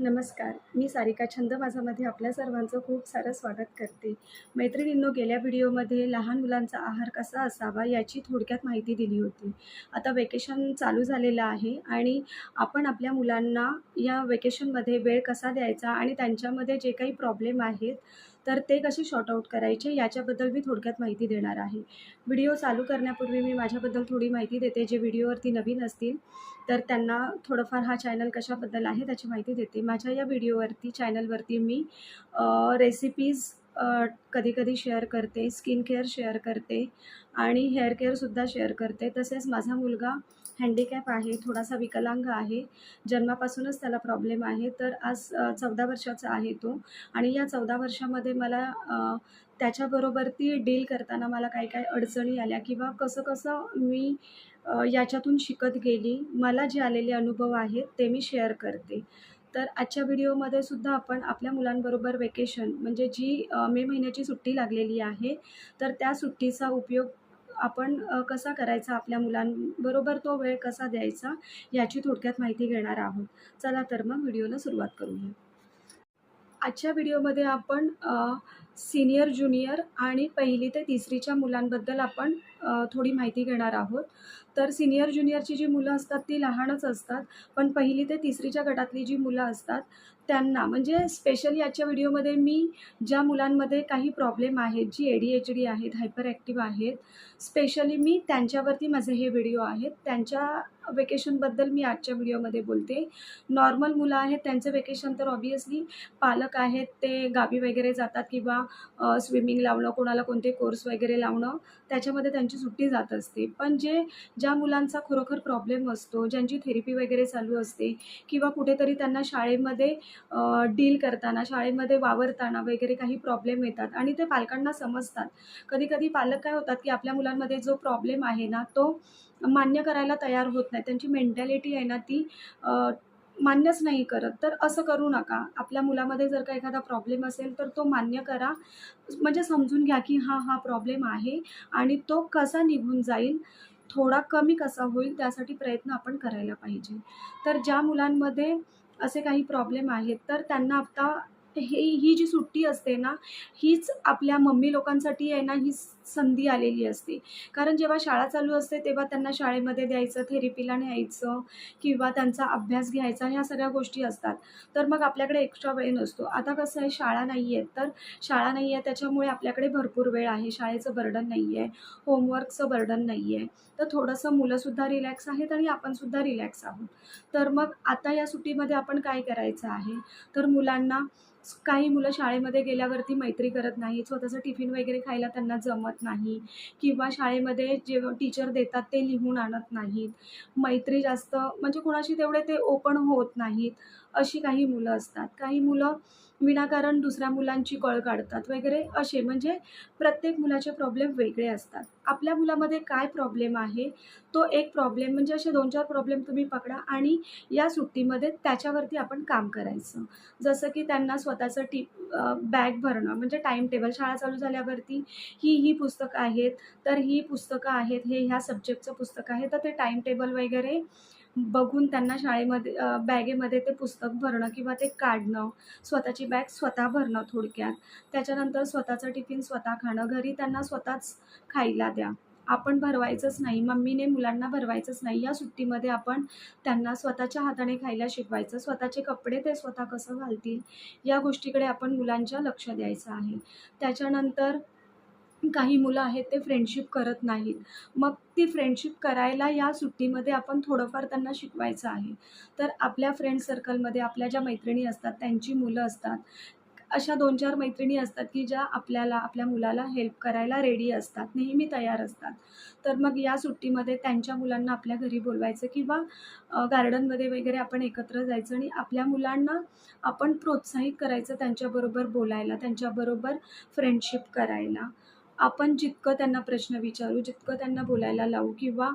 नमस्कार. मी सारिका छंद माझामध्ये आपल्या सर्वांचं खूप सारं स्वागत करते. मैत्रिणींनो गेल्या व्हिडिओमध्ये लहान मुलांचा आहार कसा असावा याची थोडक्यात माहिती दिली होती. आता वेकेशन चालू झालेलं आहे आणि आपण आपल्या मुलांना या वेकेशनमध्ये वेळ कसा द्यायचा आणि त्यांच्यामध्ये जे काही प्रॉब्लेम आहेत तर ते कसे शॉर्ट आऊट करायचे याच्याबद्दल मी थोडक्यात माहिती देणार आहे. व्हिडिओ चालू करण्यापूर्वी मी माझ्याबद्दल थोडी माहिती देते. जे व्हिडिओवरती नवीन असतील तर त्यांना थोडंफार हा चॅनल कशाबद्दल आहे त्याची माहिती देते. माझ्या या व्हिडिओवरती चॅनलवरती मी रेसिपीज कधीकधी शेअर करते स्किन केअर शेअर करते आणि हेअर केअरसुद्धा शेअर करते. तसेच माझा मुलगा हँडिकॅप आहे थोडासा विकलांग आहे जन्मापासूनच त्याला प्रॉब्लेम आहे. तर आज चौदा वर्षाचा आहे तो आणि या चौदा वर्षामध्ये मला त्याच्याबरोबर ती डील करताना मला काही काही अडचणी आल्या किंवा कसं कसं मी याच्यातून शिकत गेली. मला जे आलेले अनुभव आहेत ते मी शेअर करते. तर आजच्या व्हिडिओमध्ये सुद्धा आपण आपल्या मुलांबरोबर वेकेशन म्हणजे जी मे महिन्याची सुट्टी लागलेली आहे तर त्या सुट्टीचा उपयोग आपण कसा करायचा आपल्या मुलांबरोबर तो वेळ कसा द्यायचा याची थोडक्यात माहिती घेणार आहोत. चला तर मग व्हिडिओला सुरुवात करूया. आजच्या व्हिडिओमध्ये आपण सिनियर ज्युनियर आणि पहिली ते तिसरीच्या मुलांबद्दल आपण थोडी माहिती घेणार आहोत. तर सिनियर ज्युनियरची जी मुलं असतात ती लहानच असतात. पण पहिली ते तिसरीच्या गटातली जी मुलं असतात त्यांना म्हणजे स्पेशली आजच्या व्हिडिओमध्ये मी ज्या मुलांमध्ये काही प्रॉब्लेम आहेत जी ए डी एच डी आहेत हायपर ॲक्टिव्ह आहेत स्पेशली मी त्यांच्यावरती माझे हे व्हिडिओ आहेत. त्यांच्या वेकेशनबद्दल मी आजच्या व्हिडिओमध्ये बोलते. नॉर्मल मुलं आहेत त्यांचं वेकेशन तर ऑबियसली पालक आहेत ते गावी वगैरे जातात किंवा स्विमिंग लावणं कोणाला कोणते कोर्स वगैरे लावणं त्याच्यामध्ये त्यांची सुट्टी जात असते. पण जे ज्या मुलांचा खरोखर प्रॉब्लेम असतो ज्यांची थेरपी वगैरे चालू असते किंवा कुठेतरी त्यांना शाळेमध्ये डील करताना शाळेमध्ये वावरताना वगैरे काही प्रॉब्लेम येतात आणि ते पालकांना समजतात. कधी कधी पालक काय होतात की आपल्या मुलांमध्ये जो प्रॉब्लेम आहे ना तो मान्य करायला तयार होत नाही. त्यांची मेंटॅलिटी आहे ना ती मान्यच नाही करत. तर असं करू नका. आपल्या मुलामध्ये जर का एखादा प्रॉब्लेम असेल तर तो मान्य करा. म्हणजे समजून घ्या की हा हा प्रॉब्लेम आहे आणि तो कसा निघून जाईल थोडा कमी कसा होईल त्यासाठी प्रयत्न आपण करायला पाहिजे. तर ज्या मुलांमध्ये असे काही प्रॉब्लेम आहेत तर त्यांना आता हे ही जी सुट्टी असते ना हीच आपल्या मम्मी लोकांसाठी आहे ना ही संधी आलेली असते. कारण जेव्हा शाळा चालू असते तेव्हा त्यांना शाळेमध्ये द्यायचं थेरपीला न्यायचं किंवा त्यांचा अभ्यास घ्यायचा ह्या सगळ्या गोष्टी असतात. तर मग आपल्याकडे एक्स्ट्रा वेळ नसतो. आता कसं आहे शाळा नाही आहे तर शाळा नाही आहे त्याच्यामुळे आपल्याकडे भरपूर वेळ आहे. शाळेचं बर्डन नाही आहे होमवर्कचं बर्डन नाही आहे. तर थोडंसं मुलंसुद्धा रिलॅक्स आहेत आणि आपणसुद्धा रिलॅक्स आहोत. तर मग आता या सुट्टीमध्ये आपण काय करायचं आहे? तर मुलांना काही मुलं शाळेमध्ये गेल्यावरती मैत्री करत नाहीत स्वतःचं टिफिन वगैरे खायला त्यांना जमत नाही किंवा शाळेमध्ये जे टीचर देतात ते लिहून आणत नाहीत. मैत्री जास्त म्हणजे कुणाशी तेवढे ते ओपन होत नाहीत अशी काही मुलं असतात. काही मुलं विनाकारण दुसऱ्या मुलांची कळ काढतात वगैरे असे. म्हणजे प्रत्येक मुलाचे प्रॉब्लेम वेगळे असतात. आपल्या मुलामध्ये काय प्रॉब्लेम आहे? तो एक प्रॉब्लेम म्हणजे असे दोन चार प्रॉब्लेम तुम्ही पकडा आणि या सुट्टीमध्ये त्याच्यावरती आपण काम करायचं. जसं की त्यांना स्वतःचं टी बॅग भरणं म्हणजे टाईम टेबल शाळा चालू झाल्यावरती ही ही पुस्तकं आहेत तर ही पुस्तकं आहेत हे ह्या सब्जेक्टचं पुस्तक आहे तर ते टाईम टेबल वगैरे बघून त्यांना शाळेमध्ये बॅगेमध्ये ते पुस्तक भरणं किंवा ते काढणं स्वतःची बॅग स्वतः भरणं थोडक्यात. त्याच्यानंतर स्वतःचं टिफिन स्वतः खाणं घरी त्यांना स्वतःच खायला द्या. आपण भरवायचंच नाही मम्मीने मुलांना भरवायचंच नाही. या सुट्टीमध्ये आपण त्यांना स्वतःच्या हाताने खायला शिकवायचं स्वतःचे कपडे ते स्वतः कसं घालतील या गोष्टीकडे आपण मुलांच्या लक्ष द्यायचं आहे. त्याच्यानंतर काही मुलं आहेत ते फ्रेंडशिप करत नाहीत. मग ती फ्रेंडशिप करायला या सुट्टीमध्ये आपण थोडंफार त्यांना शिकवायचं आहे. तर आपल्या फ्रेंड सर्कलमध्ये आपल्या ज्या मैत्रिणी असतात त्यांची मुलं असतात. अशा दोन चार मैत्रिणी असतात की ज्या आपल्याला आपल्या मुलाला हेल्प करायला रेडी असतात नेहमी तयार असतात. तर मग या सुट्टीमध्ये त्यांच्या मुलांना आपल्या घरी बोलवायचं किंवा गार्डनमध्ये वगैरे आपण एकत्र जायचं आणि आपल्या मुलांना आपण प्रोत्साहित करायचं त्यांच्याबरोबर बोलायला त्यांच्याबरोबर फ्रेंडशिप करायला. आपण जितकं त्यांना प्रश्न विचारू जितकं त्यांना बोलायला लावू किंवा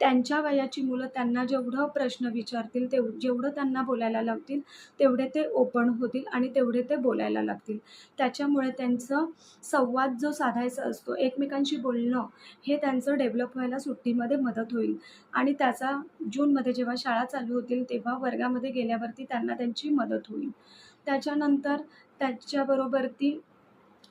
त्यांच्या वयाची मुलं त्यांना जेवढं प्रश्न विचारतील तेव जेवढं त्यांना बोलायला लावतील तेवढे ते ओपन होतील आणि तेवढे ते बोलायला लागतील. त्याच्यामुळे त्यांचं संवाद जो साधायचा असतो एकमेकांशी बोलणं हे त्यांचं डेव्हलप व्हायला सुट्टीमध्ये मदत होईल. आणि त्याचा जूनमध्ये जेव्हा शाळा चालू होतील तेव्हा वर्गामध्ये गेल्यावरती त्यांना त्यांची मदत होईल. त्याच्यानंतर त्याच्याबरोबर ती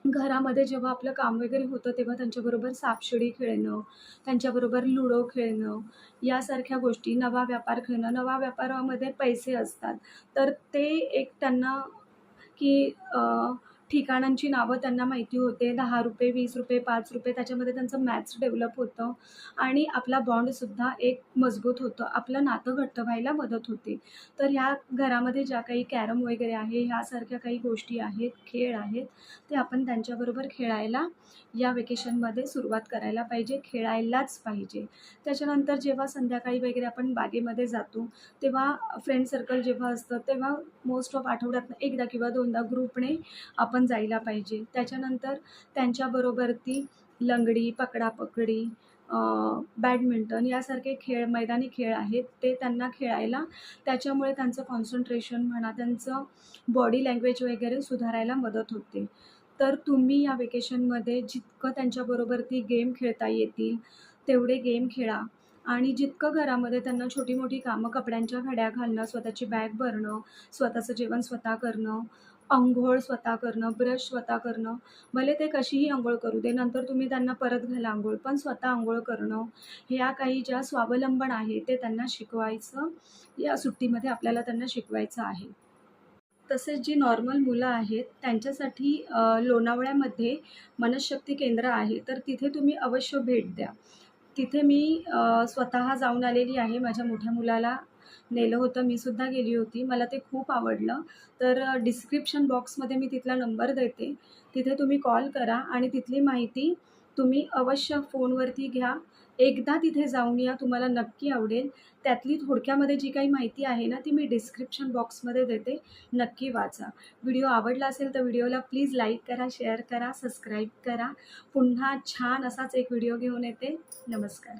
घरामध्ये जेव्हा आपलं काम वगैरे होतं तेव्हा त्यांच्याबरोबर सापशिडी खेळणं त्यांच्याबरोबर लुडो खेळणं यासारख्या गोष्टी नवा व्यापार खेळणं नवा व्यापारामध्ये पैसे असतात. तर ते एक त्यांना की ठिकाणांची नावं त्यांना माहिती होते. दहा रुपये वीस रुपये पाच रुपये त्याच्यामध्ये त्यांचं मॅथ्स डेव्हलप होतं. आणि आपला बॉन्डसुद्धा एक मजबूत होतं. आपलं नातं घट्ट व्हायला मदत होते. तर ह्या घरामध्ये ज्या काही कॅरम वगैरे आहे ह्यासारख्या काही गोष्टी आहेत खेळ आहेत ते आपण त्यांच्याबरोबर खेळायला या वेकेशनमध्ये सुरुवात करायला पाहिजे खेळायलाच पाहिजे. त्याच्यानंतर जेव्हा संध्याकाळी वगैरे आपण बागेमध्ये जातो तेव्हा फ्रेंड सर्कल जेव्हा असतं तेव्हा मोस्ट ऑफ आठवड्यातनं एकदा किंवा दोनदा ग्रुपने आपण जायला पाहिजे. त्याच्यानंतर त्यांच्याबरोबर ती लंगडी पकडापकडी बॅडमिंटन यासारखे खेळ मैदानी खेळ आहेत. ते त्यांना खेळायला त्याच्यामुळे त्यांचं कॉन्सन्ट्रेशन म्हणा त्यांचं बॉडी लँग्वेज वगैरे सुधारायला मदत होते. तर तुम्ही या वेकेशनमध्ये जितकं त्यांच्याबरोबर ती गेम खेळता येतील तेवढे गेम खेळा. आणि जितकं घरामध्ये त्यांना छोटी मोठी कामं कपड्यांच्या घड्या घालणं स्वतःची बॅग भरणं स्वतःचं जेवण स्वतः करणं अंघोळ स्वतः करणं ब्रश स्वतः करणं भले ते कशीही अंघोळ करू दे नंतर तुम्ही त्यांना परत घाला आंघोळ पण स्वतः आंघोळ करणं ह्या काही ज्या स्वावलंबन आहे ते त्यांना शिकवायचं या सुट्टीमध्ये आपल्याला त्यांना शिकवायचं आहे. तसेच जी नॉर्मल मुलं आहेत त्यांच्यासाठी लोणावळ्यामध्ये मनशक्ती केंद्र आहे तर तिथे तुम्ही अवश्य भेट द्या. तिथे मी स्वतः जाऊन आलेली आहे माझ्या मोठ्या मुलाला. नेलं होतं मी सुद्धा गेली होती. मला ते खूप आवडलं. तर डिस्क्रिप्शन बॉक्समध्ये मी तिथला नंबर देते. तिथे तुम्ही कॉल करा आणि तिथली माहिती तुम्ही अवश्य फोनवरती घ्या. एकदा तिथे जाऊन या तुम्हाला नक्की आवडेल. त्यातली थोडक्यामध्ये जी काही माहिती आहे ना ती मी डिस्क्रिप्शन बॉक्समध्ये देते. नक्की वाचा. व्हिडिओ आवडला असेल तर व्हिडिओला प्लीज लाईक करा शेअर करा सबस्क्राईब करा. पुन्हा छान असाच एक व्हिडिओ घेऊन येते. नमस्कार.